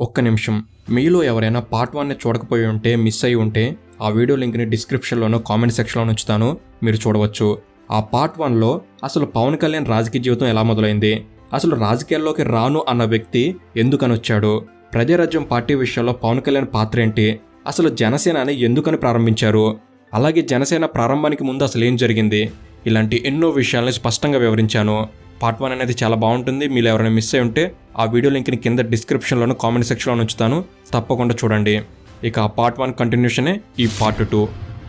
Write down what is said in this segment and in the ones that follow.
ఒక్క నిమిషం. మీలో ఎవరైనా పార్ట్ వన్ని చూడకపోయి ఉంటే మిస్ అయి ఉంటే ఆ వీడియో లింక్ని డిస్క్రిప్షన్లోనూ కామెంట్ సెక్షన్లో ఉంచుతాను. మీరు చూడవచ్చు. ఆ పార్ట్ వన్లో అసలు పవన్ కళ్యాణ్ రాజకీయ జీవితం ఎలా మొదలైంది? అసలు రాజకీయాల్లోకి రాను అన్న వ్యక్తి ఎందుకని వచ్చాడు? ప్రజారాజ్యం పార్టీ విషయంలో పవన్ కళ్యాణ్ పాత్ర ఏంటి? అసలు జనసేనని ఎందుకని ప్రారంభించారు? అలాగే జనసేన ప్రారంభానికి ముందు అసలు ఏం జరిగింది? ఇలాంటి ఎన్నో విషయాల్ని స్పష్టంగా వివరించాను. పార్ట్ వన్ అనేది చాలా బాగుంటుంది. మీరు ఎవరైనా మిస్ అయి ఉంటే ఆ వీడియో లింక్ని కింద డిస్క్రిప్షన్లోను కామెంట్ సెక్షన్లో ఉంచుతాను. తప్పకుండా చూడండి. ఇక ఆ పార్ట్ వన్ కంటిన్యూషనే ఈ పార్ట్ టూ.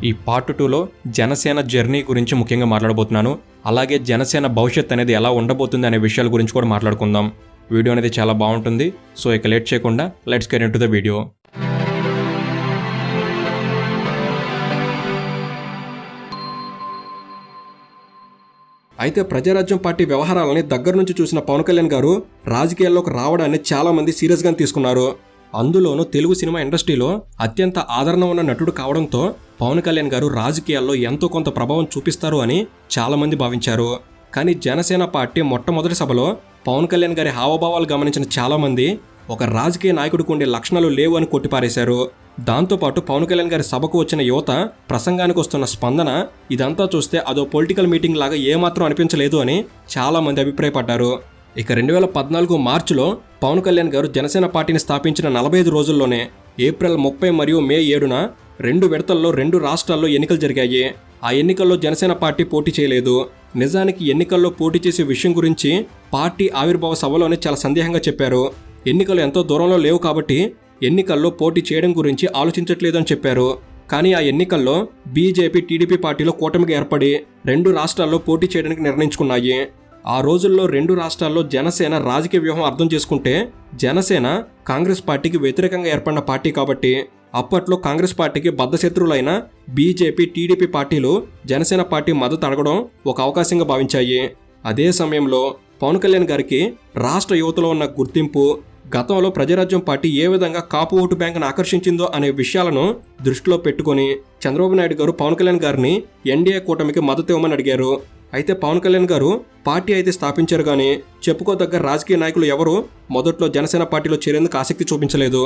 ఈ పార్ట్ టూలో జనసేన జర్నీ గురించి ముఖ్యంగా మాట్లాడబోతున్నాను. అలాగే జనసేన భవిష్యత్ అనేది ఎలా ఉండబోతుంది అనే విషయాల గురించి కూడా మాట్లాడుకుందాం. వీడియో అనేది చాలా బాగుంటుంది. సో ఇక లేట్ చేయకుండా let's get into the video అయితే ప్రజారాజ్యం పార్టీ వ్యవహారాలని దగ్గర నుంచి చూసిన పవన్ కళ్యాణ్ గారు రాజకీయాల్లోకి రావడాన్ని చాలామంది సీరియస్గా తీసుకున్నారు. అందులోనూ తెలుగు సినిమా ఇండస్ట్రీలో అత్యంత ఆదరణ ఉన్న నటుడు కావడంతో పవన్ కళ్యాణ్ గారు రాజకీయాల్లో ఎంతో కొంత ప్రభావం చూపిస్తారు అని చాలామంది భావించారు. కానీ జనసేన పార్టీ మొట్టమొదటి సభలో పవన్ కళ్యాణ్ గారి హావభావాలు గమనించిన చాలామంది ఒక రాజకీయ నాయకుడికి ఉండే లక్షణాలు లేవు అని కొట్టిపారేశారు. దాంతోపాటు పవన్ కళ్యాణ్ గారి సభకు వచ్చిన యువత ప్రసంగానికి వస్తున్న స్పందన ఇదంతా చూస్తే అదో పొలిటికల్ మీటింగ్ లాగా ఏమాత్రం అనిపించలేదు అని చాలా మంది అభిప్రాయపడ్డారు. ఇక రెండు వేల పద్నాలుగు మార్చిలో పవన్ కళ్యాణ్ గారు జనసేన పార్టీని స్థాపించిన నలభై ఐదు రోజుల్లోనే ఏప్రిల్ ముప్పై మరియు మే ఏడున రెండు విడతల్లో రెండు రాష్ట్రాల్లో ఎన్నికలు జరిగాయి. ఆ ఎన్నికల్లో జనసేన పార్టీ పోటీ చేయలేదు. నిజానికి ఎన్నికల్లో పోటీ చేసే విషయం గురించి పార్టీ ఆవిర్భావ సభలోనే చాలా సందేహంగా చెప్పారు. ఎన్నికలు ఎంతో దూరంలో లేవు కాబట్టి ఎన్నికల్లో పోటీ చేయడం గురించి ఆలోచించట్లేదని చెప్పారు. కానీ ఆ ఎన్నికల్లో బీజేపీ టీడీపీ పార్టీలో కూటమికి ఏర్పడి రెండు రాష్ట్రాల్లో పోటీ చేయడానికి నిర్ణయించుకున్నాయి. ఆ రోజుల్లో రెండు రాష్ట్రాల్లో జనసేన రాజకీయ వ్యూహం అర్థం చేసుకుంటే జనసేన కాంగ్రెస్ పార్టీకి వ్యతిరేకంగా ఏర్పడిన పార్టీ కాబట్టి అప్పట్లో కాంగ్రెస్ పార్టీకి బద్ధశత్రువులైన బీజేపీ టీడీపీ పార్టీలు జనసేన పార్టీ మద్దతు అడగడం ఒక అవకాశంగా భావించాయి. అదే సమయంలో పవన్ కళ్యాణ్ గారికి రాష్ట్ర యువతలో ఉన్న గుర్తింపు గతంలో ప్రజారాజ్యం పార్టీ ఏ విధంగా కాపు ఓటు బ్యాంకును ఆకర్షించిందో అనే విషయాలను దృష్టిలో పెట్టుకొని చంద్రబాబు నాయుడు గారు పవన్ కళ్యాణ్ గారిని ఎన్డీఏ కూటమికి మద్దతు ఇవ్వమని అడిగారు. అయితే పవన్ కళ్యాణ్ గారు పార్టీ అయితే స్థాపించారు కానీ చెప్పుకోదగ్గ రాజకీయ నాయకులు ఎవరు మొదట్లో జనసేన పార్టీలో చేరేందుకు ఆసక్తి చూపించలేదు.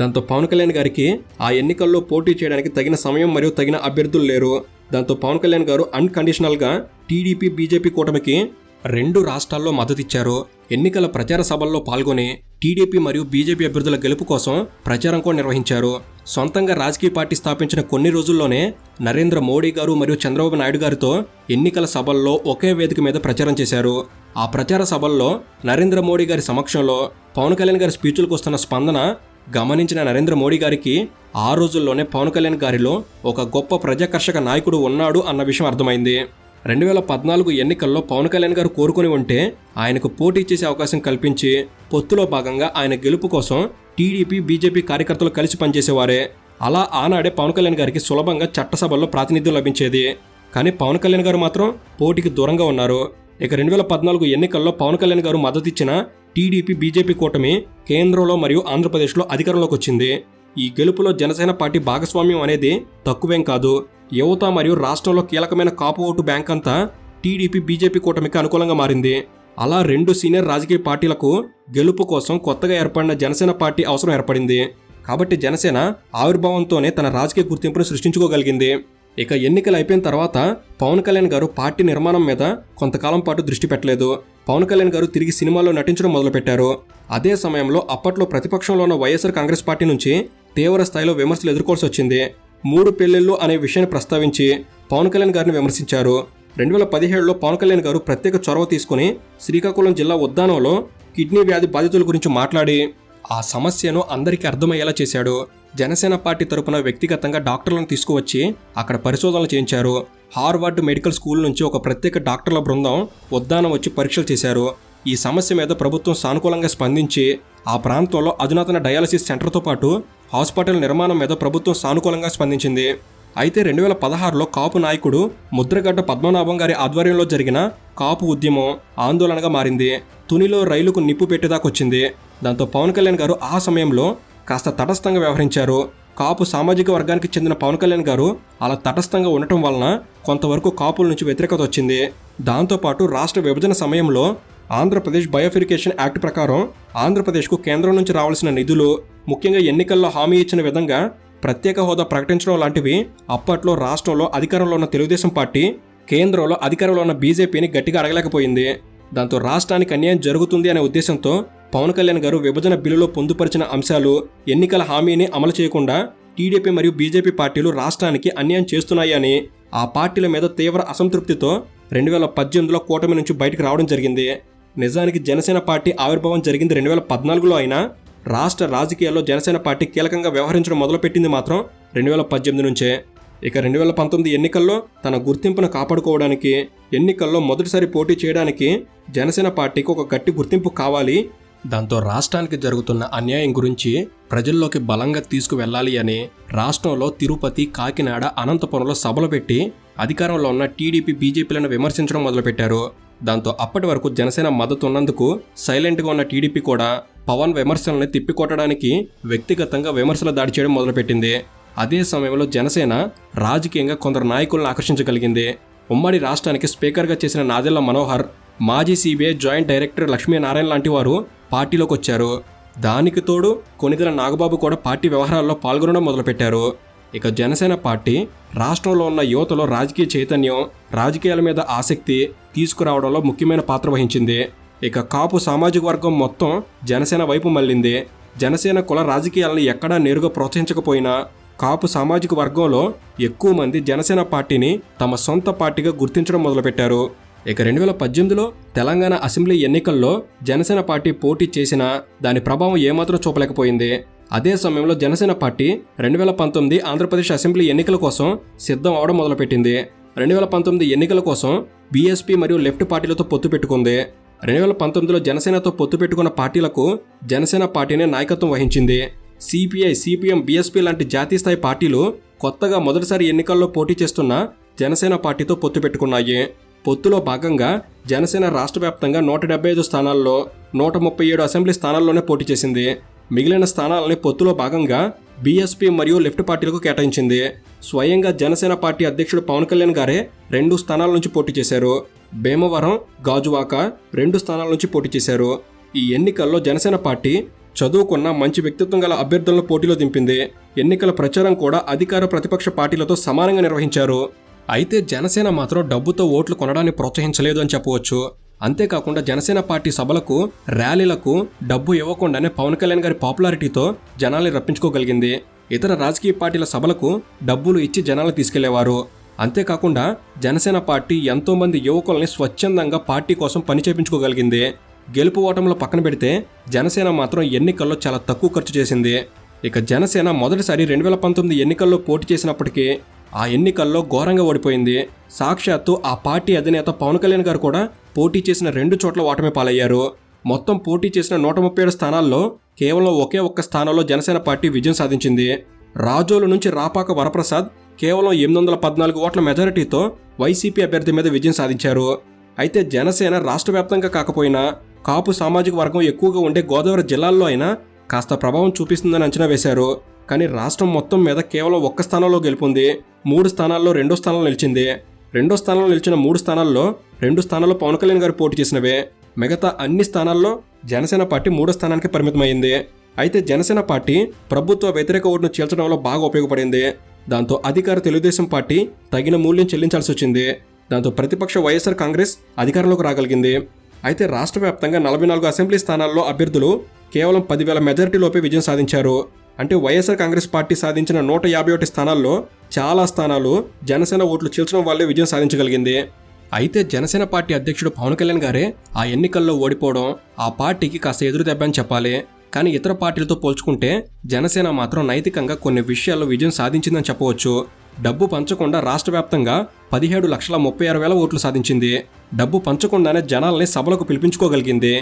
దాంతో పవన్ కళ్యాణ్ గారికి ఆ ఎన్నికల్లో పోటీ చేయడానికి తగిన సమయం మరియు తగిన అభ్యర్థులు లేరు. దాంతో పవన్ కళ్యాణ్ గారు అన్కండిషనల్గా టీడీపీ బీజేపీ కూటమికి రెండు రాష్ట్రాల్లో మద్దతిచ్చారు. ఎన్నికల ప్రచార సభల్లో పాల్గొని టీడీపీ మరియు బీజేపీ అభ్యర్థుల గెలుపు కోసం ప్రచారం కూడా నిర్వహించారు. సొంతంగా రాజకీయ పార్టీ స్థాపించిన కొన్ని రోజుల్లోనే నరేంద్ర మోడీ గారు మరియు చంద్రబాబు నాయుడు గారితో ఎన్నికల సభల్లో ఒకే వేదిక మీద ప్రచారం చేశారు. ఆ ప్రచార సభల్లో నరేంద్ర మోడీ గారి సమక్షంలో పవన్ కళ్యాణ్ గారి స్పీచ్లకు వస్తున్న స్పందన గమనించిన నరేంద్ర మోడీ గారికి ఆ రోజుల్లోనే పవన్ కళ్యాణ్ గారిలో ఒక గొప్ప ప్రజాకర్షక నాయకుడు ఉన్నాడు అన్న విషయం అర్థమైంది. రెండు వేల పద్నాలుగు ఎన్నికల్లో పవన్ కళ్యాణ్ గారు కోరుకొని ఉంటే ఆయనకు పోటీ చేసే అవకాశం కల్పించి పొత్తులో భాగంగా ఆయన గెలుపు కోసం టీడీపీ బీజేపీ కార్యకర్తలు కలిసి పనిచేసేవారే. అలా ఆనాడే పవన్ కళ్యాణ్ గారికి సులభంగా చట్టసభల్లో ప్రాతినిధ్యం లభించేది. కానీ పవన్ కళ్యాణ్ గారు మాత్రం పోటీకి దూరంగా ఉన్నారు. ఇక రెండు వేల పద్నాలుగు ఎన్నికల్లో పవన్ కళ్యాణ్ గారు మద్దతిచ్చిన టీడీపీ బీజేపీ కూటమి కేంద్రంలో మరియు ఆంధ్రప్రదేశ్లో అధికారంలోకి వచ్చింది. ఈ గెలుపులో జనసేన పార్టీ భాగస్వామ్యం అనేది తక్కువేం కాదు. యువత మరియు రాష్ట్రంలో కీలకమైన కాపు ఓటు బ్యాంక్ అంతా టీడీపీ బీజేపీ కూటమికి అనుకూలంగా మారింది. అలా రెండు సీనియర్ రాజకీయ పార్టీలకు గెలుపు కోసం కొత్తగా ఏర్పడిన జనసేన పార్టీ అవసరం ఏర్పడింది. కాబట్టి జనసేన ఆవిర్భావంతోనే తన రాజకీయ గుర్తింపును సృష్టించుకోగలిగింది. ఇక ఎన్నికలు అయిపోయిన తర్వాత పవన్ కళ్యాణ్ గారు పార్టీ నిర్మాణం మీద కొంతకాలం పాటు దృష్టి పెట్టలేదు. పవన్ కళ్యాణ్ గారు తిరిగి సినిమాల్లో నటించడం మొదలుపెట్టారు. అదే సమయంలో అప్పట్లో ప్రతిపక్షంలో ఉన్న వైఎస్ఆర్ కాంగ్రెస్ పార్టీ నుంచి తీవ్ర స్థాయిలో విమర్శలు ఎదుర్కోవాల్సి వచ్చింది. మూడు పెళ్ళిళ్ళు అనే విషయాన్ని ప్రస్తావించి పవన్ కళ్యాణ్ గారిని విమర్శించారు. రెండు వేల పదిహేడులో పవన్ కళ్యాణ్ గారు ప్రత్యేక చొరవ తీసుకుని శ్రీకాకుళం జిల్లా ఉద్దానంలో కిడ్నీ వ్యాధి బాధితుల గురించి మాట్లాడి ఆ సమస్యను అందరికీ అర్థమయ్యేలా చేశాడు. జనసేన పార్టీ తరపున వ్యక్తిగతంగా డాక్టర్లను తీసుకువచ్చి అక్కడ పరిశోధనలు చేయించారు. హార్వర్డ్ మెడికల్ స్కూల్ నుంచి ఒక ప్రత్యేక డాక్టర్ల బృందం ఉద్దానం వచ్చి పరీక్షలు చేశారు. ఈ సమస్య మీద ప్రభుత్వం సానుకూలంగా స్పందించి ఆ ప్రాంతంలో అధునాతన డయాలసిస్ సెంటర్తో పాటు హాస్పిటల్ నిర్మాణం మీద ప్రభుత్వం సానుకూలంగా స్పందించింది. అయితే రెండు వేల పదహారులో కాపు నాయకుడు ముద్రగడ్డ పద్మనాభం గారి ఆధ్వర్యంలో జరిగిన కాపు ఉద్యమం ఆందోళనగా మారింది. తునిలో రైలుకు నిప్పు పెట్టేదాకొచ్చింది. దాంతో పవన్ కళ్యాణ్ గారు ఆ సమయంలో కాస్త తటస్థంగా వ్యవహరించారు. కాపు సామాజిక వర్గానికి చెందిన పవన్ కళ్యాణ్ గారు అలా తటస్థంగా ఉండటం వలన కొంతవరకు కాపుల నుంచి వ్యతిరేకత వచ్చింది. దాంతోపాటు రాష్ట్ర విభజన సమయంలో ఆంధ్రప్రదేశ్ బయోఫిరికేషన్ యాక్ట్ ప్రకారం ఆంధ్రప్రదేశ్కు కేంద్రం నుంచి రావాల్సిన నిధులు ముఖ్యంగా ఎన్నికల్లో హామీ ఇచ్చిన విధంగా ప్రత్యేక హోదా ప్రకటించడం లాంటివి అప్పట్లో రాష్ట్రంలో అధికారంలో ఉన్న తెలుగుదేశం పార్టీ కేంద్రంలో అధికారంలో ఉన్న బీజేపీని గట్టిగా అడగలేకపోయింది దాంతో రాష్ట్రానికి అన్యాయం జరుగుతుంది అనే ఉద్దేశంతో పవన్ కళ్యాణ్ గారు విభజన బిల్లులో పొందుపరిచిన అంశాలు ఎన్నికల హామీని అమలు చేయకుండా టీడీపీ మరియు బీజేపీ పార్టీలు రాష్ట్రానికి అన్యాయం చేస్తున్నాయని ఆ పార్టీల మీద తీవ్ర అసంతృప్తితో రెండు వేల పద్దెనిమిదిలో కూటమి నుంచి బయటకు రావడం జరిగింది. నిజానికి జనసేన పార్టీ ఆవిర్భావం జరిగింది రెండు వేల పద్నాలుగులో అయినా. రాష్ట్ర రాజకీయాల్లో జనసేన పార్టీ కీలకంగా వ్యవహరించడం మొదలుపెట్టింది మాత్రం రెండు వేల పద్దెనిమిది నుంచే. ఇక రెండు వేల పంతొమ్మిది ఎన్నికల్లో తన గుర్తింపును కాపాడుకోవడానికి ఎన్నికల్లో మొదటిసారి పోటీ చేయడానికి జనసేన పార్టీకి ఒక గట్టి గుర్తింపు కావాలి. దాంతో రాష్ట్రానికి జరుగుతున్న అన్యాయం గురించి ప్రజల్లోకి బలంగా తీసుకువెళ్ళాలి అని రాష్ట్రంలో తిరుపతి కాకినాడ అనంతపురంలో సభలు పెట్టి అధికారంలో ఉన్న టీడీపీ బీజేపీలను విమర్శించడం మొదలుపెట్టారు. దాంతో అప్పటి వరకు జనసేన మద్దతు ఉన్నందుకు సైలెంట్గా ఉన్న టీడీపీ కూడా పవన్ విమర్శలను తిప్పికొట్టడానికి వ్యక్తిగతంగా విమర్శలు దాడి చేయడం మొదలుపెట్టింది. అదే సమయంలో జనసేన రాజకీయంగా కొందరు నాయకులను ఆకర్షించగలిగింది. ఉమ్మడి రాష్ట్రానికి స్పీకర్గా చేసిన నాదెల్ల మనోహర్ మాజీ సిబిఐ జాయింట్ డైరెక్టర్ లక్ష్మీనారాయణ లాంటి వారు పార్టీలోకి వచ్చారు. దానికి తోడు కొనిదెల నాగబాబు కూడా పార్టీ వ్యవహారాల్లో పాల్గొనడం మొదలుపెట్టారు. ఇక జనసేన పార్టీ రాష్ట్రంలో ఉన్న యువతలో రాజకీయ చైతన్యం రాజకీయాల మీద ఆసక్తి తీసుకురావడంలో ముఖ్యమైన పాత్ర వహించింది. ఇక కాపు సామాజిక వర్గం మొత్తం జనసేన వైపు మళ్ళింది. జనసేన కుల రాజకీయాలను ఎక్కడా నేరుగా ప్రోత్సహించకపోయినా కాపు సామాజిక వర్గంలో ఎక్కువ మంది జనసేన పార్టీని తమ సొంత పార్టీగా గుర్తించడం మొదలుపెట్టారు. ఇక రెండు వేల పద్దెనిమిదిలో తెలంగాణ అసెంబ్లీ ఎన్నికల్లో జనసేన పార్టీ పోటీ చేసినా దాని ప్రభావం ఏమాత్రం చూపలేకపోయింది. అదే సమయంలో జనసేన పార్టీ రెండు వేల పంతొమ్మిది ఆంధ్రప్రదేశ్ అసెంబ్లీ ఎన్నికల కోసం సిద్ధం అవడం మొదలుపెట్టింది. రెండు వేల పంతొమ్మిది ఎన్నికల కోసం బీఎస్పీ మరియు లెఫ్ట్ పార్టీలతో పొత్తు పెట్టుకుంది. రెండు వేల పంతొమ్మిదిలో జనసేనతో పొత్తు పెట్టుకున్న పార్టీలకు జనసేన పార్టీనే నాయకత్వం వహించింది. సిపిఐ సిపిఎం బీఎస్పీ లాంటి జాతీయ స్థాయి పార్టీలు కొత్తగా మొదటిసారి ఎన్నికల్లో పోటీ చేస్తున్న జనసేన పార్టీతో పొత్తు పెట్టుకున్నాయి. పొత్తులో భాగంగా జనసేన రాష్ట్ర వ్యాప్తంగా నూట డెబ్బై ఐదు స్థానాల్లో నూట ముప్పై ఏడు అసెంబ్లీ స్థానాల్లోనే పోటీ చేసింది. మిగిలిన స్థానాలని పొత్తులో భాగంగా బీఎస్పీ మరియు లెఫ్ట్ పార్టీలకు కేటాయించింది. స్వయంగా జనసేన పార్టీ అధ్యక్షుడు పవన్ కళ్యాణ్ గారే రెండు స్థానాల నుంచి పోటీ చేశారు. భీమవరం గాజువాక రెండు స్థానాల నుంచి పోటీ చేశారు. ఈ ఎన్నికల్లో జనసేన పార్టీ చదువుకున్న మంచి వ్యక్తిత్వం గల అభ్యర్థులను పోటీలో దింపింది. ఎన్నికల ప్రచారం కూడా అధికార ప్రతిపక్ష పార్టీలతో సమానంగా నిర్వహించారు. అయితే జనసేన మాత్రం డబ్బుతో ఓట్లు కొనడాన్ని ప్రోత్సహించలేదు అని చెప్పవచ్చు. అంతేకాకుండా జనసేన పార్టీ సభలకు ర్యాలీలకు డబ్బు ఇవ్వకుండానే పవన్ కళ్యాణ్ గారి పాపులారిటీతో జనాల్ని రప్పించుకోగలిగింది. ఇతర రాజకీయ పార్టీల సభలకు డబ్బులు ఇచ్చి జనాలు తీసుకెళ్ళేవారు. అంతేకాకుండా జనసేన పార్టీ ఎంతో మంది యువకుల్ని స్వచ్ఛందంగా పార్టీ కోసం పని చేపించుకోగలిగింది. గెలుపు ఓటములు పక్కన పెడితే జనసేన మాత్రం ఎన్నికల్లో చాలా తక్కువ ఖర్చు చేసింది. ఇక జనసేన మొదటిసారి రెండు వేల పంతొమ్మిది ఎన్నికల్లో పోటీ చేసినప్పటికీ ఆ ఎన్నికల్లో ఘోరంగా ఓడిపోయింది. సాక్షాత్తు ఆ పార్టీ అధినేత పవన్ కళ్యాణ్ గారు కూడా పోటీ చేసిన రెండు చోట్ల ఓటమి పాలయ్యారు. మొత్తం పోటీ చేసిన నూట ముప్పై ఏడు స్థానాల్లో కేవలం ఒకే ఒక్క స్థానంలో జనసేన పార్టీ విజయం సాధించింది. రాజోలు నుంచి రాపాక వరప్రసాద్ కేవలం ఎనిమిది వందల పద్నాలుగు ఓట్ల మెజారిటీతో వైసీపీ అభ్యర్థి మీద విజయం సాధించారు. అయితే జనసేన రాష్ట్ర వ్యాప్తంగా కాకపోయినా కాపు సామాజిక వర్గం ఎక్కువగా ఉండే గోదావరి జిల్లాల్లో అయినా కాస్త ప్రభావం చూపిస్తుందని అంచనా వేశారు. కానీ రాష్ట్రం మొత్తం మీద కేవలం ఒక్క స్థానంలో గెలుపొంది మూడు స్థానాల్లో రెండో స్థానంలో నిలిచింది. రెండో స్థానంలో నిలిచిన మూడు స్థానాల్లో రెండు స్థానాల్లో పవన్ కళ్యాణ్ గారు పోటీ చేసినవే. మిగతా అన్ని స్థానాల్లో జనసేన పార్టీ మూడో స్థానానికి పరిమితమైంది అయితే జనసేన పార్టీ ప్రభుత్వ వ్యతిరేక ఓటును చీల్చడంలో బాగా ఉపయోగపడింది. దాంతో అధికార తెలుగుదేశం పార్టీ తగిన మూల్యం చెల్లించాల్సి వచ్చింది. దాంతో ప్రతిపక్ష వైఎస్ఆర్ కాంగ్రెస్ అధికారంలోకి రాగలిగింది. అయితే రాష్ట్ర వ్యాప్తంగా నలభై నాలుగు అసెంబ్లీ స్థానాల్లో అభ్యర్థులు కేవలం పదివేల మెజారిటీలోపే విజయం సాధించారు. అంటే వైఎస్ఆర్ కాంగ్రెస్ పార్టీ సాధించిన నూట యాభై ఒకటి స్థానాల్లో చాలా స్థానాలు జనసేన ఓట్లు చీల్చడం వల్లే విజయం సాధించగలిగింది. అయితే జనసేన పార్టీ అధ్యక్షుడు పవన్ కళ్యాణ్ గారే ఆ ఎన్నికల్లో ఓడిపోవడం ఆ పార్టీకి కాస్త ఎదురు దెబ్బని చెప్పాలి. కానీ ఇతర పార్టీలతో పోల్చుకుంటే జనసేన మాత్రం నైతికంగా కొన్ని విషయాల్లో విజయం సాధించిందని చెప్పవచ్చు. డబ్బు పంచకుండా రాష్ట్ర వ్యాప్తంగా పదిహేడు లక్షల ముప్పై ఆరు వేల ఓట్లు సాధించింది. డబ్బు పంచకుండానే జనాల్ని సభలకు పిలిపించుకోగలిగింది.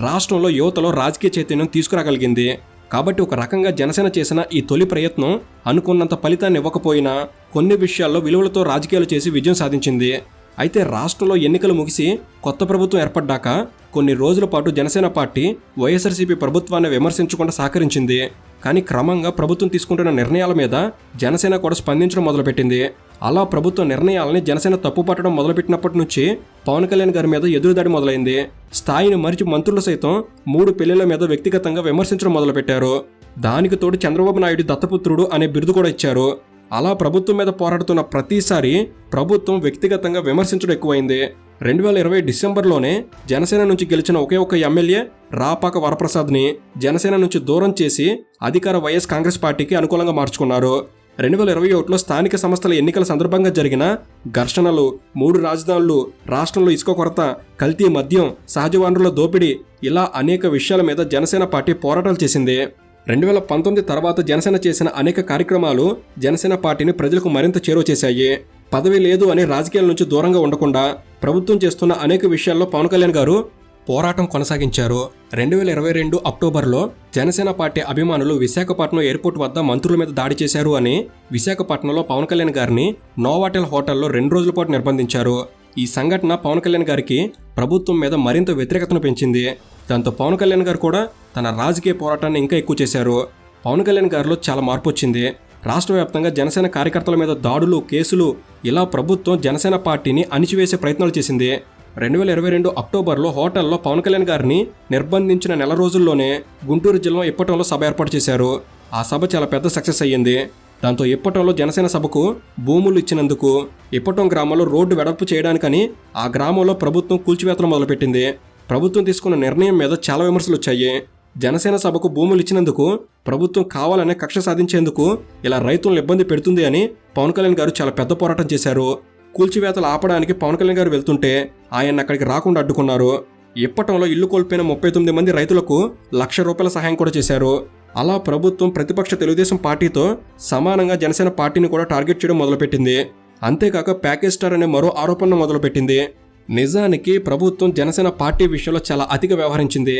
రాష్ట్రంలో యువతలో రాజకీయ చైతన్యం తీసుకురాగలిగింది. కాబట్టి ఒక రకంగా జనసేన చేసిన ఈ తొలి ప్రయత్నం అనుకున్నంత ఫలితాన్ని ఇవ్వకపోయినా కొన్ని విషయాల్లో విలువలతో రాజకీయాలు చేసి విజయం సాధించింది. అయితే రాష్ట్రంలో ఎన్నికలు ముగిసి కొత్త ప్రభుత్వం ఏర్పడ్డాక కొన్ని రోజుల పాటు జనసేన పార్టీ వైఎస్ఆర్సీపీ ప్రభుత్వాన్ని విమర్శించకుండా సహకరించింది. కానీ క్రమంగా ప్రభుత్వం తీసుకుంటున్న నిర్ణయాల మీద జనసేన కూడా స్పందించడం మొదలుపెట్టింది. అలా ప్రభుత్వ నిర్ణయాలని జనసేన తప్పుపట్టడం మొదలుపెట్టినప్పటి నుంచి పవన్ కళ్యాణ్ గారి మీద ఎదురుదాడి మొదలైంది. స్థాయిని మరిచి మంత్రులు సైతం మూడు పెళ్ళిల మీద వ్యక్తిగతంగా విమర్శించడం మొదలుపెట్టారు. దానికి తోడు చంద్రబాబు నాయుడు దత్తపుత్రుడు అనే బిరుదు కూడా ఇచ్చారు. అలా ప్రభుత్వం మీద పోరాడుతున్న ప్రతిసారి ప్రభుత్వం వ్యక్తిగతంగా విమర్శించడం ఎక్కువైంది. రెండు వేల ఇరవై డిసెంబర్లోనే జనసేన నుంచి గెలిచిన ఒకే ఒక ఎమ్మెల్యే రాపాక వరప్రసాద్ని జనసేన నుంచి దూరం చేసి అధికార వైఎస్ కాంగ్రెస్ పార్టీకి అనుకూలంగా మార్చుకున్నారు. రెండు వేల ఇరవై ఒకటిలో స్థానిక సంస్థల ఎన్నికల సందర్భంగా జరిగిన ఘర్షణలు మూడు రాజధానులు రాష్ట్రంలో ఇసుక కొరత కల్తీ మద్యం సహజ వనరుల దోపిడీ ఇలా అనేక విషయాల మీద జనసేన పార్టీ పోరాటాలు చేసింది. రెండు వేల పంతొమ్మిది తర్వాత జనసేన చేసిన అనేక కార్యక్రమాలు జనసేన పార్టీని ప్రజలకు మరింత చేరువ చేశాయి పదవి లేదు అనే రాజకీయాల నుంచి దూరంగా ఉండకుండా ప్రభుత్వం చేస్తున్న అనేక విషయాల్లో పవన్ కళ్యాణ్ గారు పోరాటం కొనసాగించారు. రెండు వేల ఇరవై రెండు అక్టోబర్లో జనసేన పార్టీ అభిమానులు విశాఖపట్నం ఎయిర్పోర్ట్ వద్ద మంత్రుల మీద దాడి చేశారు అని విశాఖపట్నంలో పవన్ కళ్యాణ్ గారిని నోవాటెల్ హోటల్లో రెండు రోజుల పాటు నిర్బంధించారు. ఈ సంఘటన పవన్ కళ్యాణ్ గారికి ప్రభుత్వం మీద మరింత వ్యతిరేకతను పెంచింది. దాంతో పవన్ కళ్యాణ్ గారు కూడా తన రాజకీయ పోరాటాన్ని ఇంకా ఎక్కువ చేశారు. పవన్ కళ్యాణ్ గారిలో చాలా మార్పు వచ్చింది. రాష్ట్ర వ్యాప్తంగా జనసేన కార్యకర్తల మీద దాడులు కేసులు ఇలా ప్రభుత్వం జనసేన పార్టీని అణిచివేసే ప్రయత్నాలు చేసింది. రెండు వేల ఇరవై రెండు అక్టోబర్లో హోటల్లో పవన్ కళ్యాణ్ గారిని నిర్బంధించిన నెల రోజుల్లోనే గుంటూరు జిల్లా ఇప్పటంలో సభ ఏర్పాటు చేశారు. ఆ సభ చాలా పెద్ద సక్సెస్ అయ్యింది. దాంతో ఇప్పటంలో జనసేన సభకు భూములు ఇచ్చినందుకు ఇప్పటం గ్రామంలో రోడ్డు వెడల్పు చేయడానికని ఆ గ్రామంలో ప్రభుత్వం కూల్చివేతలు మొదలుపెట్టింది. ప్రభుత్వం తీసుకున్న నిర్ణయం మీద చాలా విమర్శలు వచ్చాయి. జనసేన సభకు భూములు ఇచ్చినందుకు ప్రభుత్వం కావాలనే కక్ష సాధించేందుకు ఇలా రైతులను ఇబ్బంది పెడుతుంది అని పవన్ కళ్యాణ్ గారు చాలా పెద్ద పోరాటం చేశారు. కూల్చివేతలు ఆపడానికి పవన్ కళ్యాణ్ గారు వెళ్తుంటే ఆయన అక్కడికి రాకుండా అడ్డుకున్నారు. ఇప్పటంలో ఇల్లు కోల్పోయిన ముప్పై తొమ్మిది మంది రైతులకు లక్ష రూపాయల సహాయం కూడా చేశారు. అలా ప్రభుత్వం ప్రతిపక్ష తెలుగుదేశం పార్టీతో సమానంగా జనసేన పార్టీని కూడా టార్గెట్ చేయడం మొదలుపెట్టింది. అంతేకాక ప్యాకేజ్ స్టార్ అనే మరో ఆరోపణ మొదలుపెట్టింది. నిజానికి ప్రభుత్వం జనసేన పార్టీ విషయంలో చాలా అతిగా వ్యవహరించింది.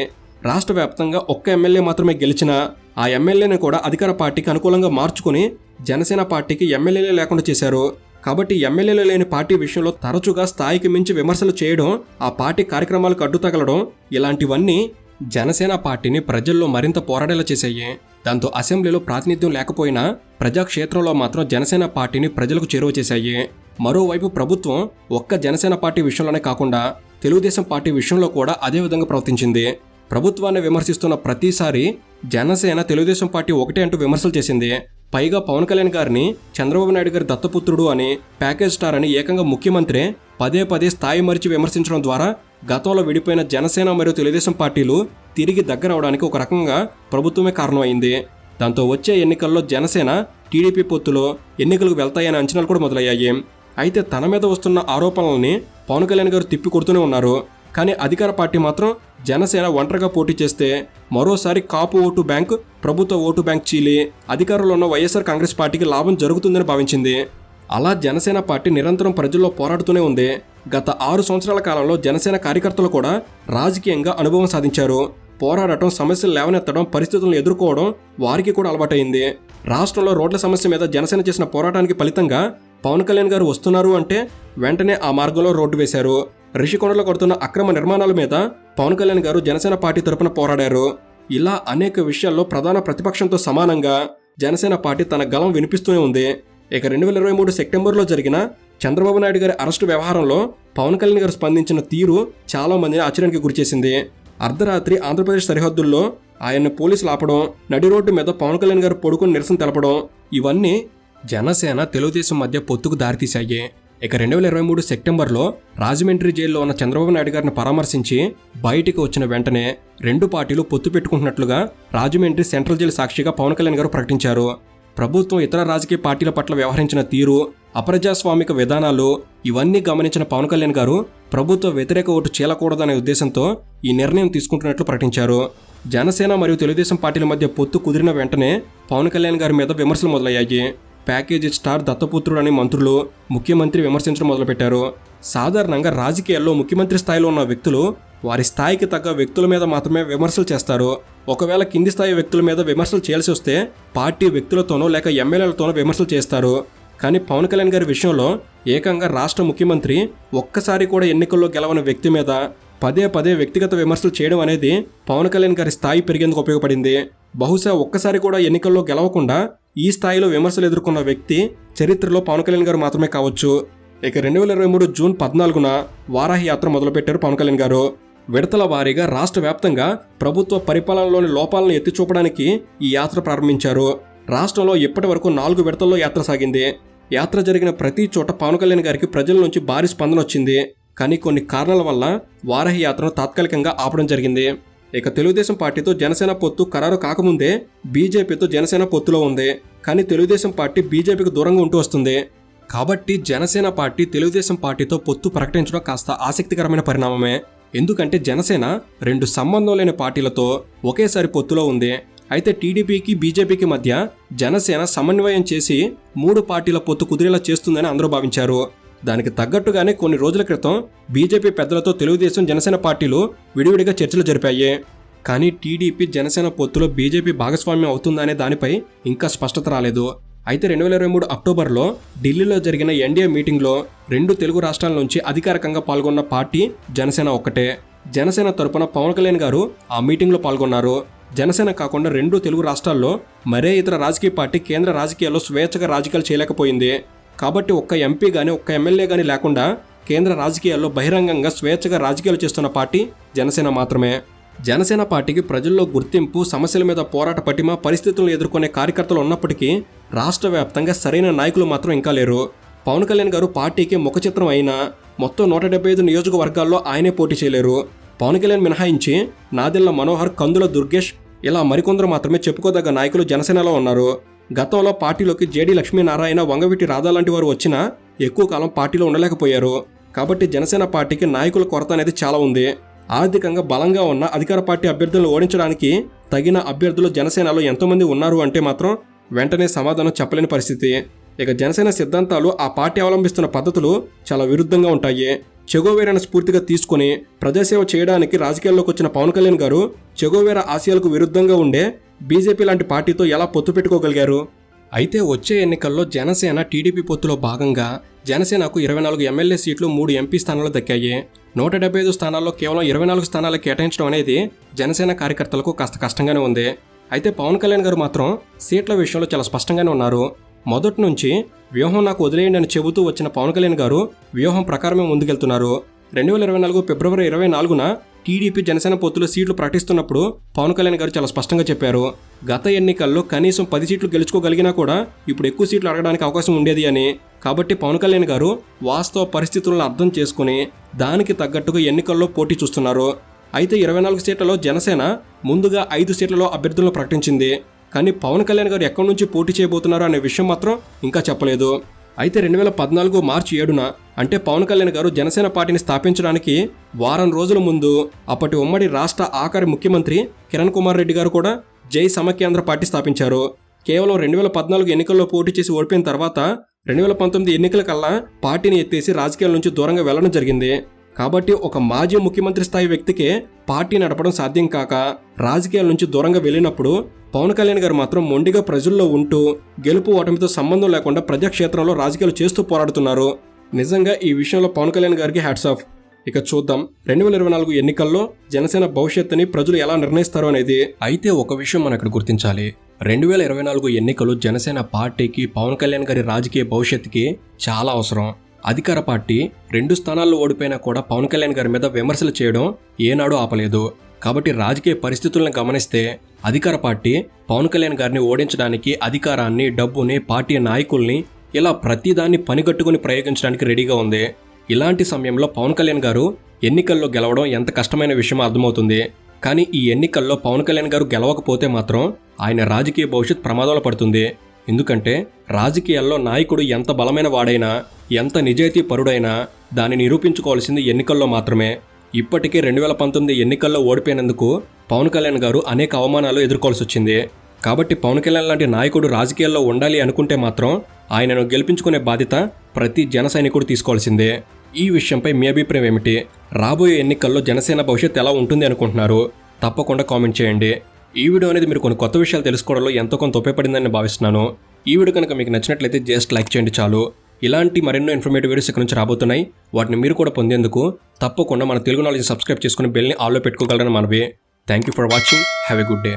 రాష్ట్ర వ్యాప్తంగా ఒక్క ఎమ్మెల్యే మాత్రమే గెలిచినా ఆ ఎమ్మెల్యేని కూడా అధికార పార్టీకి అనుకూలంగా మార్చుకుని జనసేన పార్టీకి ఎమ్మెల్యేలే లేకుండా చేశారు. కాబట్టి ఎమ్మెల్యేలు లేని పార్టీ విషయంలో తరచుగా స్థాయికి మించి విమర్శలు చేయడం ఆ పార్టీ కార్యక్రమాలకు అడ్డు తగలడం ఇలాంటివన్నీ జనసేన పార్టీని ప్రజల్లో మరింత పోరాడేలా చేశాయి. దాంతో అసెంబ్లీలో ప్రాతినిధ్యం లేకపోయినా ప్రజాక్షేత్రంలో మాత్రం జనసేన పార్టీని ప్రజలకు చేరువ చేశాయి. మరోవైపు ప్రభుత్వం ఒక్క జనసేన పార్టీ విషయంలోనే కాకుండా తెలుగుదేశం పార్టీ విషయంలో కూడా అదే విధంగా ప్రవర్తించింది. ప్రభుత్వాన్ని విమర్శిస్తున్న ప్రతిసారి జనసేన తెలుగుదేశం పార్టీ ఒకటే అంటూ విమర్శలు చేసింది. పైగా పవన్ కళ్యాణ్ గారిని చంద్రబాబు నాయుడు గారి దత్తపుత్రుడు అని ప్యాకేజ్ స్టార్ అని ఏకంగా ముఖ్యమంత్రి పదే పదే స్థాయి మరిచి విమర్శించడం ద్వారా గతంలో విడిపోయిన జనసేన మరియు తెలుగుదేశం పార్టీలు తిరిగి దగ్గర అవడానికి ఒక రకంగా ప్రభుత్వమే కారణమైంది. దాంతో వచ్చే ఎన్నికల్లో జనసేన టీడీపీ పొత్తులో ఎన్నికలకు వెళ్తాయనే అంచనాలు కూడా మొదలయ్యాయి. అయితే తన మీద వస్తున్న ఆరోపణలని పవన్ కళ్యాణ్ గారు తిప్పి కొడుతూనే ఉన్నారు. కానీ అధికార పార్టీ మాత్రం జనసేన ఒంటరిగా పోటీ చేస్తే మరోసారి కాపు ఓటు బ్యాంక్ ప్రభుత్వ ఓటు బ్యాంక్ చీలి అధికారంలో ఉన్న వైఎస్ఆర్ కాంగ్రెస్ పార్టీకి లాభం జరుగుతుందని భావించింది. అలా జనసేన పార్టీ నిరంతరం ప్రజల్లో పోరాడుతూనే ఉంది. గత ఆరు సంవత్సరాల కాలంలో జనసేన కార్యకర్తలు కూడా రాజకీయంగా అనుభవం సాధించారు. పోరాడటం సమస్యలు లేవనెత్తడం పరిస్థితులను ఎదుర్కోవడం వారికి కూడా అలవాటైంది. రాష్ట్రంలో రోడ్ల సమస్య మీద జనసేన చేసిన పోరాటానికి ఫలితంగా పవన్ కళ్యాణ్ గారు వస్తున్నారు అంటే వెంటనే ఆ మార్గంలో రోడ్డు వేశారు. రిషికొండలో కొడుతున్న అక్రమ నిర్మాణాల మీద పవన్ కళ్యాణ్ గారు జనసేన పార్టీ తరపున పోరాడారు. ఇలా అనేక విషయాల్లో ప్రధాన ప్రతిపక్షంతో సమానంగా జనసేన పార్టీ తన గలం వినిపిస్తూనే ఉంది. ఇక రెండు వేల ఇరవై మూడు సెప్టెంబర్లో జరిగిన చంద్రబాబు నాయుడు గారి అరెస్టు వ్యవహారంలో పవన్ కళ్యాణ్ గారు స్పందించిన తీరు చాలా మందిని ఆశ్చర్యానికి గురిచేసింది. అర్ధరాత్రి ఆంధ్రప్రదేశ్ సరిహద్దుల్లో ఆయన్ని పోలీసులు ఆపడం నడి రోడ్డు మీద పవన్ కళ్యాణ్ గారు పడుకుని నిరసన తెలపడం ఇవన్నీ జనసేన తెలుగుదేశం మధ్య పొత్తుకు దారితీశాయి. ఇక రెండు వేల ఇరవై మూడు సెప్టెంబర్లో రాజమండ్రి జైల్లో ఉన్న చంద్రబాబు నాయుడు గారిని పరామర్శించి బయటికి వచ్చిన వెంటనే రెండు పార్టీలు పొత్తు పెట్టుకుంటున్నట్లుగా రాజమండ్రి సెంట్రల్ జైలు సాక్షిగా పవన్ కళ్యాణ్ గారు ప్రకటించారు. ప్రభుత్వం ఇతర రాజకీయ పార్టీల పట్ల వ్యవహరించిన తీరు అప్రజాస్వామిక విధానాలు ఇవన్నీ గమనించిన పవన్ కళ్యాణ్ గారు ప్రభుత్వ వ్యతిరేక ఓటు చీలకూడదనే ఉద్దేశంతో ఈ నిర్ణయం తీసుకుంటున్నట్లు ప్రకటించారు. జనసేన మరియు తెలుగుదేశం పార్టీల మధ్య పొత్తు కుదిరిన వెంటనే పవన్ కళ్యాణ్ గారి మీద విమర్శలు మొదలయ్యాయి. ప్యాకేజీ స్టార్ దత్తపుత్రుడు అనే మంత్రులు ముఖ్యమంత్రి విమర్శించడం మొదలుపెట్టారు. సాధారణంగా రాజకీయాల్లో ముఖ్యమంత్రి స్థాయిలో ఉన్న వ్యక్తులు వారి స్థాయికి తగ్గ వ్యక్తుల మీద మాత్రమే విమర్శలు చేస్తారు. ఒకవేళ కింది స్థాయి వ్యక్తుల మీద విమర్శలు చేయాల్సి వస్తే పార్టీ వ్యక్తులతోనో లేక ఎమ్మెల్యేలతోనో విమర్శలు చేస్తారు. కానీ పవన్ కళ్యాణ్ గారి విషయంలో ఏకంగా రాష్ట్ర ముఖ్యమంత్రి ఒక్కసారి కూడా ఎన్నికల్లో గెలవని వ్యక్తి మీద పదే పదే వ్యక్తిగత విమర్శలు చేయడం అనేది పవన్ కళ్యాణ్ గారి స్థాయి పెరిగేందుకు ఉపయోగపడింది. బహుశా ఒక్కసారి కూడా ఎన్నికల్లో గెలవకుండా ఈ స్థాయిలో విమర్శలు ఎదుర్కొన్న వ్యక్తి చరిత్రలో పవన్ కళ్యాణ్ గారు మాత్రమే కావచ్చు. ఇక రెండు వేల ఇరవై మూడు జూన్ పద్నాలుగున వారాహి యాత్ర మొదలుపెట్టారు పవన్ కళ్యాణ్ గారు. విడతల వారీగా రాష్ట్ర వ్యాప్తంగా ప్రభుత్వ పరిపాలనలోని లోపాలను ఎత్తి చూపడానికి ఈ యాత్ర ప్రారంభించారు. రాష్ట్రంలో ఇప్పటి వరకు నాలుగు విడతల్లో యాత్ర సాగింది. యాత్ర జరిగిన ప్రతి చోట పవన్ కళ్యాణ్ గారికి ప్రజల నుంచి భారీ స్పందన వచ్చింది. కానీ కొన్ని కారణాల వల్ల వారాహి యాత్రను తాత్కాలికంగా ఆపడం జరిగింది. ఇక తెలుగుదేశం పార్టీతో జనసేన పొత్తు ఖరారు కాకముందే బీజేపీతో జనసేన పొత్తులో ఉంది. కానీ తెలుగుదేశం పార్టీ బీజేపీకి దూరంగా ఉంటూ వస్తుంది. కాబట్టి జనసేన పార్టీ తెలుగుదేశం పార్టీతో పొత్తు ప్రకటించడం కాస్త ఆసక్తికరమైన పరిణామమే. ఎందుకంటే జనసేన రెండు సంబంధం లేని పార్టీలతో ఒకేసారి పొత్తులో ఉంది. అయితే టీడీపీకి బీజేపీకి మధ్య జనసేన సమన్వయం చేసి మూడు పార్టీల పొత్తు కుదిరేలా చేస్తుందని అందరూ భావించారు. దానికి తగ్గట్టుగానే కొన్ని రోజుల క్రితం బీజేపీ పెద్దలతో తెలుగుదేశం జనసేన పార్టీలు విడివిడిగా చర్చలు జరిపాయి. కానీ టీడీపీ జనసేన పొత్తులో బీజేపీ భాగస్వామ్యం అవుతుందనే దానిపై ఇంకా స్పష్టత రాలేదు. అయితే రెండు వేల ఇరవై మూడు అక్టోబర్లో ఢిల్లీలో జరిగిన ఎన్డీఏ మీటింగ్లో రెండు తెలుగు రాష్ట్రాల నుంచి అధికారికంగా పాల్గొన్న పార్టీ జనసేన ఒక్కటే. జనసేన తరపున పవన్ కళ్యాణ్ గారు ఆ మీటింగ్లో పాల్గొన్నారు. జనసేన కాకుండా రెండు తెలుగు రాష్ట్రాల్లో మరే ఇతర రాజకీయ పార్టీ కేంద్ర రాజకీయాల్లో స్వేచ్ఛగా రాజకీయాలు చేయలేకపోయింది. కాబట్టి ఒక్క ఎంపీ కానీ ఒక్క ఎమ్మెల్యే కానీ లేకుండా కేంద్ర రాజకీయాల్లో బహిరంగంగా స్వేచ్ఛగా రాజకీయాలు చేస్తున్న పార్టీ జనసేన మాత్రమే. జనసేన పార్టీకి ప్రజల్లో గుర్తింపు సమస్యల మీద పోరాట పటిమ పరిస్థితులను ఎదుర్కొనే కార్యకర్తలు ఉన్నప్పటికీ రాష్ట్ర వ్యాప్తంగా సరైన నాయకులు మాత్రం ఇంకా లేరు. పవన్ కళ్యాణ్ గారు పార్టీకి ముఖచిత్రం అయినా మొత్తం నూట డెబ్బై ఐదు నియోజకవర్గాల్లో ఆయనే పోటీ చేయలేరు. పవన్ కళ్యాణ్ మినహాయించి నాదెళ్ళ మనోహర్ కందుల దుర్గేష్ ఇలా మరికొందరు మాత్రమే చెప్పుకోదగ్గ నాయకులు జనసేనలో ఉన్నారు. గతంలో పార్టీలోకి జేడీ లక్ష్మీనారాయణ వంగవీటి రాధా లాంటి వారు వచ్చినా ఎక్కువ కాలం పార్టీలో ఉండలేకపోయారు. కాబట్టి జనసేన పార్టీకి నాయకుల కొరత అనేది చాలా ఉంది. ఆర్థికంగా బలంగా ఉన్న అధికార పార్టీ అభ్యర్థులను ఓడించడానికి తగిన అభ్యర్థులు జనసేనలో ఎంతోమంది ఉన్నారు అంటే మాత్రం వెంటనే సమాధానం చెప్పలేని పరిస్థితి. ఇక జనసేన సిద్ధాంతాలు ఆ పార్టీ అవలంబిస్తున్న పద్ధతులు చాలా విరుద్ధంగా ఉంటాయి. చెగోవేరాను స్ఫూర్తిగా తీసుకుని ప్రజాసేవ చేయడానికి రాజకీయాల్లోకి వచ్చిన పవన్ కళ్యాణ్ గారు చెగోవేరా ఆశయాలకు విరుద్ధంగా ఉండే బీజేపీ లాంటి పార్టీతో ఎలా పొత్తు పెట్టుకోగలిగారు? అయితే వచ్చే ఎన్నికల్లో జనసేన టీడీపీ పొత్తులో భాగంగా జనసేనకు ఇరవై నాలుగు ఎమ్మెల్యే సీట్లు మూడు ఎంపీ స్థానాలు దక్కాయి. నూట డెబ్బై ఐదు స్థానాల్లో కేవలం ఇరవై నాలుగు స్థానాలు కేటాయించడం అనేది జనసేన కార్యకర్తలకు కాస్త కష్టంగానే ఉంది. అయితే పవన్ కళ్యాణ్ గారు మాత్రం సీట్ల విషయంలో చాలా స్పష్టంగానే ఉన్నారు. మొదటి నుంచి వ్యూహం నాకు వదిలేయండి అని చెబుతూ వచ్చిన పవన్ కళ్యాణ్ గారు వ్యూహం ప్రకారమే ముందుకెళ్తున్నారు. రెండు వేల ఇరవై నాలుగు ఫిబ్రవరి ఇరవై నాలుగున టీడీపీ జనసేన పొత్తులో సీట్లు ప్రకటిస్తున్నప్పుడు పవన్ కళ్యాణ్ గారు చాలా స్పష్టంగా చెప్పారు గత ఎన్నికల్లో కనీసం పది సీట్లు గెలుచుకోగలిగినా కూడా ఇప్పుడు ఎక్కువ సీట్లు అడగడానికి అవకాశం ఉండేది అని. కాబట్టి పవన్ కళ్యాణ్ గారు వాస్తవ పరిస్థితులను అర్థం చేసుకుని దానికి తగ్గట్టుగా ఎన్నికల్లో పోటీ చూస్తున్నారు. అయితే ఇరవై నాలుగు సీట్లలో జనసేన ముందుగా ఐదు సీట్లలో అభ్యర్థులను ప్రకటించింది. కానీ పవన్ కళ్యాణ్ గారు ఎక్కడి నుంచి పోటీ చేయబోతున్నారు అనే విషయం మాత్రం ఇంకా చెప్పలేదు. అయితే రెండు వేల పద్నాలుగు మార్చి ఏడున అంటే పవన్ కళ్యాణ్ గారు జనసేన పార్టీని స్థాపించడానికి వారం రోజుల ముందు అప్పటి ఉమ్మడి రాష్ట్ర ఆఖరి ముఖ్యమంత్రి కిరణ్ కుమార్ రెడ్డి గారు కూడా జై సమకేంద్ర పార్టీ స్థాపించారు. కేవలం రెండు వేల పద్నాలుగు ఎన్నికల్లో పోటీ చేసి ఓడిపోయిన తర్వాత రెండు వేల పంతొమ్మిది ఎన్నికల కల్లా పార్టీని ఎత్తేసి రాజకీయాల నుంచి దూరంగా వెళ్ళడం జరిగింది. కాబట్టి ఒక మాజీ ముఖ్యమంత్రి స్థాయి వ్యక్తికే పార్టీ నడపడం సాధ్యం కాక రాజకీయాల నుంచి దూరంగా వెళ్ళినప్పుడు పవన్ కళ్యాణ్ గారు మాత్రం మొండిగా ప్రజల్లో ఉంటూ గెలుపు ఓటమితో సంబంధం లేకుండా ప్రజాక్షేత్రంలో రాజకీయాలు చేస్తూ పోరాడుతున్నారు. నిజంగా ఈ విషయంలో పవన్ కళ్యాణ్ గారికి హ్యాట్స్ ఆఫ్ ఇక చూద్దాం రెండు వేల ఇరవై నాలుగు ఎన్నికల్లో జనసేన భవిష్యత్తుని ప్రజలు ఎలా నిర్ణయిస్తారు అనేది. అయితే ఒక విషయం మనం ఇక్కడ గుర్తించాలి. రెండు వేల ఇరవై నాలుగు ఎన్నికలు జనసేన పార్టీకి పవన్ కళ్యాణ్ గారి రాజకీయ భవిష్యత్తుకి చాలా అవసరం. అధికార పార్టీ రెండు స్థానాల్లో ఓడిపోయినా కూడా పవన్ కళ్యాణ్ గారి మీద విమర్శలు చేయడం ఏనాడూ ఆపలేదు. కాబట్టి రాజకీయ పరిస్థితులను గమనిస్తే అధికార పార్టీ పవన్ కళ్యాణ్ గారిని ఓడించడానికి అధికారాన్ని డబ్బుని పార్టీ నాయకుల్ని ఇలా ప్రతిదాన్ని పనిగట్టుకుని ప్రయోగించడానికి రెడీగా ఉంది. ఇలాంటి సమయంలో పవన్ కళ్యాణ్ గారు ఎన్నికల్లో గెలవడం ఎంత కష్టమైన విషయం అర్థమవుతుంది. కానీ ఈ ఎన్నికల్లో పవన్ కళ్యాణ్ గారు గెలవకపోతే మాత్రం ఆయన రాజకీయ భవిష్యత్ ప్రమాదంలో పడుతుంది. ఎందుకంటే రాజకీయాల్లో నాయకుడు ఎంత బలమైన వాడైనా ఎంత నిజాయితీ పరుడైనా దాన్ని నిరూపించుకోవాల్సింది ఎన్నికల్లో మాత్రమే. ఇప్పటికే రెండు వేల పంతొమ్మిది ఎన్నికల్లో ఓడిపోయినందుకు పవన్ కళ్యాణ్ గారు అనేక అవమానాలు ఎదుర్కోవాల్సి వచ్చింది. కాబట్టి పవన్ కళ్యాణ్ లాంటి నాయకుడు రాజకీయాల్లో ఉండాలి అనుకుంటే మాత్రం ఆయనను గెలిపించుకునే బాధ్యత ప్రతి జన సైనికుడు తీసుకోవాల్సిందే. ఈ విషయంపై మీ అభిప్రాయం ఏమిటి? రాబోయే ఎన్నికల్లో జనసేన భవిష్యత్తు ఎలా ఉంటుంది అనుకుంటున్నారు? తప్పకుండా కామెంట్ చేయండి. ఈ వీడియో అనేది మీరు కొన్ని కొత్త విషయాలు తెలుసుకోవడంలో ఎంతో కొంత ఉపయోగపడిందని భావిస్తున్నాను. ఈ వీడియో కనుక మీకు నచ్చినట్లయితే జస్ట్ లైక్ చేయండి చాలు. ఇలాంటి మరెన్నో ఇన్ఫర్మేటివ్ వీడియోస్ ఇక్కడ నుంచి రాబోతున్నాయి. వాటిని మీరు కూడా పొందేందుకు తప్పకుండా మన తెలుగు నాలెడ్జ్ సబ్స్క్రైబ్ చేసుకుని బెల్ని ఆల్లో పెట్టుకోగలరని మనవి. Thank you for watching have a good day